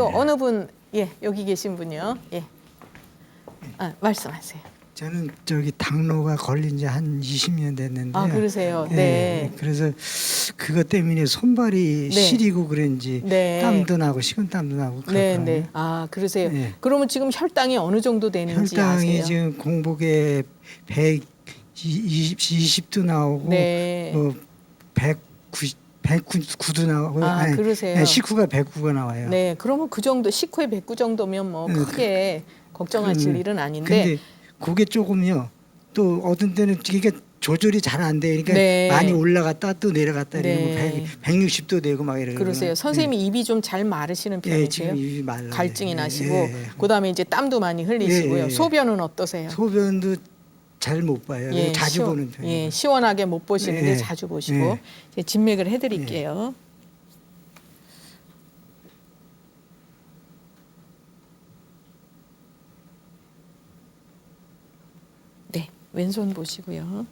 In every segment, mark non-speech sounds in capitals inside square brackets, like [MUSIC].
또 어느 분, 예, 여기 계신 분이요. 예. 아, 말씀하세요. 저는 저기 당뇨가 걸린 지 한 20년 됐는데. 아, 그러세요. 예, 네. 그래서 그것 때문에 손발이 네. 시리고 그런지 네. 땀도 나고 식은땀도 나고 네, 그렇거든요. 네. 아, 그러세요. 네. 그러면 지금 혈당이 어느 정도 되는지 혈당이 아세요? 지금 공복에 120, 20도 나오고 네. 뭐 190, 109도 나오고 아, 그러세요? 네, 식후가 109가 나와요. 네, 그러면 그 정도 식후에 109 정도면 뭐 네, 크게 걱정하실 음, 일은 아닌데 근데 그게 조금요. 또 어떤 때는 이게 조절이 잘 안 돼. 그러니까 네. 많이 올라갔다 또 내려갔다 네. 이러고 100, 160도 되고 막 이러고. 그러세요. 선생님이 입이 좀 잘 마르시는 예, 편이세요? 지금 입이 말라. 갈증이 나시고 예, 예. 그다음에 이제 땀도 많이 흘리시고요. 예. 소변은 어떠세요? 소변도 잘 못 봐요. 자주 시원- 보는 편이에요. 예, 시원하게 못 보시는데 예, 자주 보시고 예. 진맥을 해드릴게요. 네, 왼손 보시고요.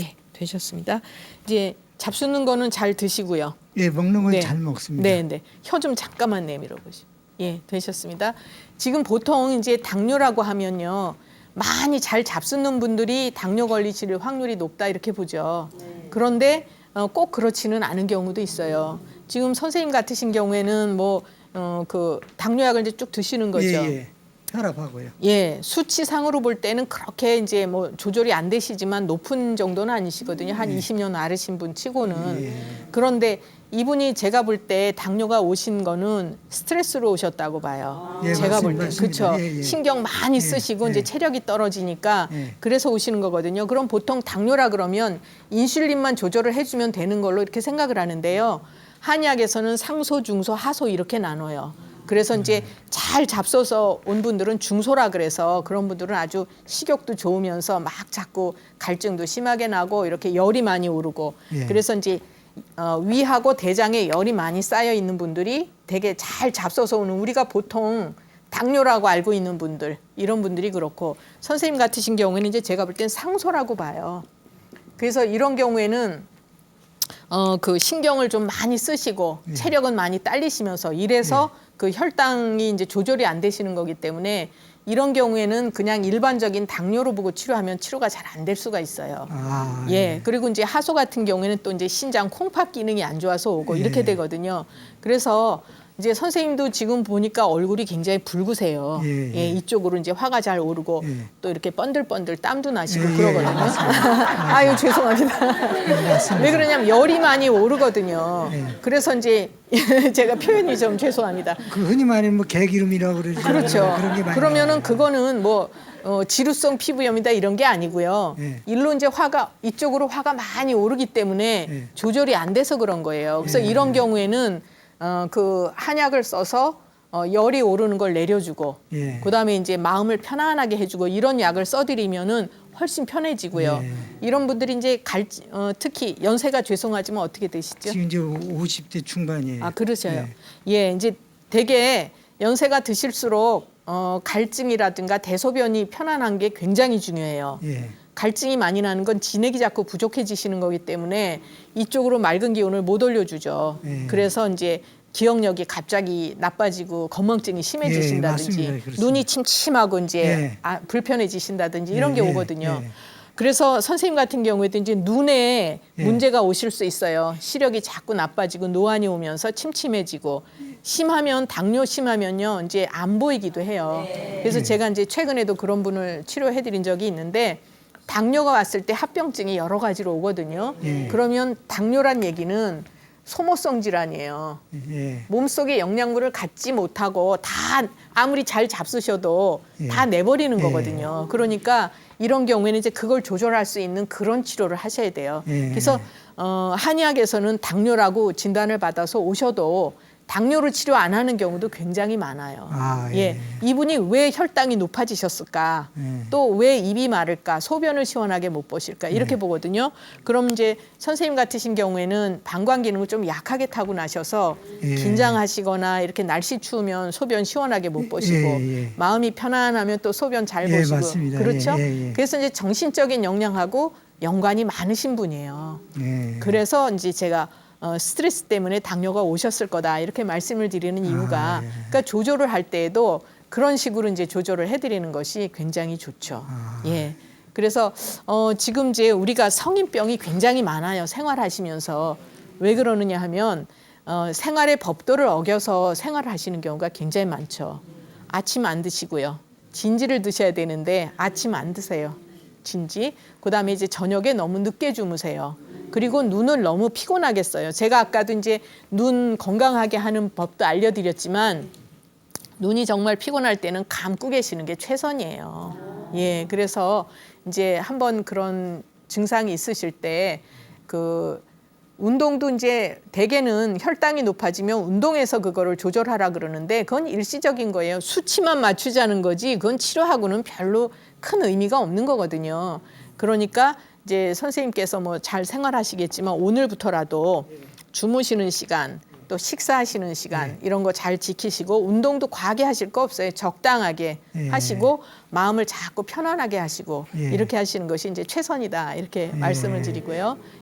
예, 되셨습니다. 이제 잡수는 거는 잘 드시고요. 예, 먹는 건 네. 잘 먹습니다. 네, 네. 혀 좀 잠깐만 내밀어 보시고. 예, 되셨습니다. 지금 보통 이제 당뇨라고 하면요. 많이 잘 잡수는 분들이 당뇨 걸리실 확률이 높다 이렇게 보죠. 그런데 어, 꼭 그렇지는 않은 경우도 있어요. 지금 선생님 같으신 경우에는 뭐 어, 그 당뇨약을 이제 쭉 드시는 거죠. 예, 예. 혈압하고요. 예, 수치상으로 볼 때는 그렇게 이제 뭐 조절이 안 되시지만 높은 정도는 아니시거든요. 한 20년 아르신 분 치고는. 예. 그런데 이분이 제가 볼 때 당뇨가 오신 거는 스트레스로 오셨다고 봐요. 예, 제가 볼 맞습니다. 때. 맞습니다. 그렇죠. 예, 예. 신경 많이 예, 쓰시고 예. 이제 체력이 떨어지니까 예. 그래서 오시는 거거든요. 그럼 보통 당뇨라 그러면 인슐린만 조절을 해 주면 되는 걸로 이렇게 생각을 하는데요. 한약에서는 상소, 중소, 하소 이렇게 나눠요. 그래서 이제 잘 잡숴서 온 분들은 중소라 그래서 그런 분들은 아주 식욕도 좋으면서 막 자꾸 갈증도 심하게 나고 이렇게 열이 많이 오르고 예. 그래서 이제 어, 위하고 대장에 열이 많이 쌓여 있는 분들이 되게 잘 잡숴서 오는 우리가 보통 당뇨라고 알고 있는 분들 이런 분들이 그렇고 선생님 같으신 경우에는 이제 제가 볼 땐 상소라고 봐요. 그래서 이런 경우에는 어 그 신경을 좀 많이 쓰시고 체력은 많이 딸리시면서 이래서 그 혈당이 이제 조절이 안 되시는 거기 때문에 이런 경우에는 그냥 일반적인 당뇨로 보고 치료하면 치료가 잘 안 될 수가 있어요. 아, 예. 그리고 이제 하소 같은 경우에는 또 이제 신장 콩팥 기능이 안 좋아서 오고 이렇게 예. 되거든요. 그래서 이제 선생님도 지금 보니까 얼굴이 굉장히 붉으세요. 예, 예. 이쪽으로 이제 화가 잘 오르고 예. 또 이렇게 번들번들 땀도 나시고 예, 예, 그러거든요. [LAUGHS] 아유 죄송합니다. 왜 그러냐면 열이 많이 오르거든요. 예. 그래서 이제 [LAUGHS] 제가 표현이 좀 죄송합니다. 그 흔히 말하는 뭐 개기름이라고 그러죠. 그렇죠. 그런 게 많이 그러면은. 그거는 뭐 어, 지루성 피부염이다 이런 게 아니고요. 예. 일로 이제 화가 이쪽으로 화가 많이 오르기 때문에 예. 조절이 안 돼서 그런 거예요. 그래서 예. 이런 경우에는 어, 그 한약을 써서 어, 열이 오르는 걸 내려주고 예. 그다음에 이제 마음을 편안하게 해주고 이런 약을 써드리면은 훨씬 편해지고요. 예. 이런 분들이 이제 갈 어, 특히 연세가 죄송하지만 어떻게 되시죠? 지금 이제 50대 중반이에요. 아 그러셔요. 예. 예, 이제 되게 연세가 드실수록 어, 갈증이라든가 대소변이 편안한 게 굉장히 중요해요. 예. 갈증이 많이 나는 건 진액이 자꾸 부족해지시는 거기 때문에 이쪽으로 맑은 기운을 못 올려주죠. 예. 그래서 이제 기억력이 갑자기 나빠지고 건망증이 심해지신다든지 예, 맞습니다. 그렇습니다. 눈이 침침하고 이제 예. 아, 불편해지신다든지 이런 예, 게 예, 오거든요. 예. 그래서 선생님 같은 경우에도 이제 눈에 예. 문제가 오실 수 있어요. 시력이 자꾸 나빠지고 노안이 오면서 침침해지고 심하면 당뇨 심하면요 이제 안 보이기도 해요. 그래서 제가 이제 최근에도 그런 분을 치료해드린 적이 있는데 당뇨가 왔을 때 합병증이 여러 가지로 오거든요. 예. 그러면 당뇨란 얘기는 소모성 질환이에요. 예. 몸속에 영양분을 갖지 못하고 다 아무리 잘 잡수셔도 예. 다 내버리는 예. 거거든요. 그러니까 이런 경우에는 이제 그걸 조절할 수 있는 그런 치료를 하셔야 돼요. 예. 그래서 어, 한의학에서는 당뇨라고 진단을 받아서 오셔도 당뇨를 치료 안 하는 경우도 굉장히 많아요. 아, 예. 예. 이분이 왜 혈당이 높아지셨을까? 예. 또왜 입이 마를까? 소변을 시원하게 못 보실까? 네. 이렇게 보거든요. 그럼 이제 선생님 같으신 경우에는 방광 기능을 좀 약하게 타고 나셔서 예. 긴장하시거나 이렇게 날씨 추우면 소변 시원하게 못 보시고 예, 예. 마음이 편안하면 또 소변 잘 예, 보시고 맞습니다. 그렇죠? 예, 예, 예. 그래서 이제 정신적인 영향하고 연관이 많으신 분이에요. 예. 그래서 이제 제가 어, 스트레스 때문에 당뇨가 오셨을 거다 이렇게 말씀을 드리는 이유가 아, 예. 그러니까 조절을 할 때에도 그런 식으로 이제 조절을 해드리는 것이 굉장히 좋죠. 아. 예. 그래서 어, 지금 이제 우리가 성인병이 굉장히 많아요. 생활하시면서 왜 그러느냐 하면 어, 생활의 법도를 어겨서 생활을 하시는 경우가 굉장히 많죠. 아침 안 드시고요. 진지를 드셔야 되는데 아침 안 드세요. 진지. 그다음에 이제 저녁에 너무 늦게 주무세요. 그리고 눈을 너무 피곤하게 써요. 제가 아까도 이제 눈 건강하게 하는 법도 알려드렸지만 눈이 정말 피곤할 때는 감고 계시는 게 최선이에요. 예, 그래서 이제 한번 그런 증상이 있으실 때 그 운동도 이제 대개는 혈당이 높아지면 운동해서 그거를 조절하라 그러는데 그건 일시적인 거예요. 수치만 맞추자는 거지 그건 치료하고는 별로 큰 의미가 없는 거거든요. 그러니까 이제 선생님께서 뭐 잘 생활하시겠지만 오늘부터라도 주무시는 시간 또 식사하시는 시간 이런 거 잘 지키시고 운동도 과하게 하실 거 없어요. 적당하게 예. 하시고 마음을 자꾸 편안하게 하시고 예. 이렇게 하시는 것이 이제 최선이다 이렇게 말씀을 드리고요.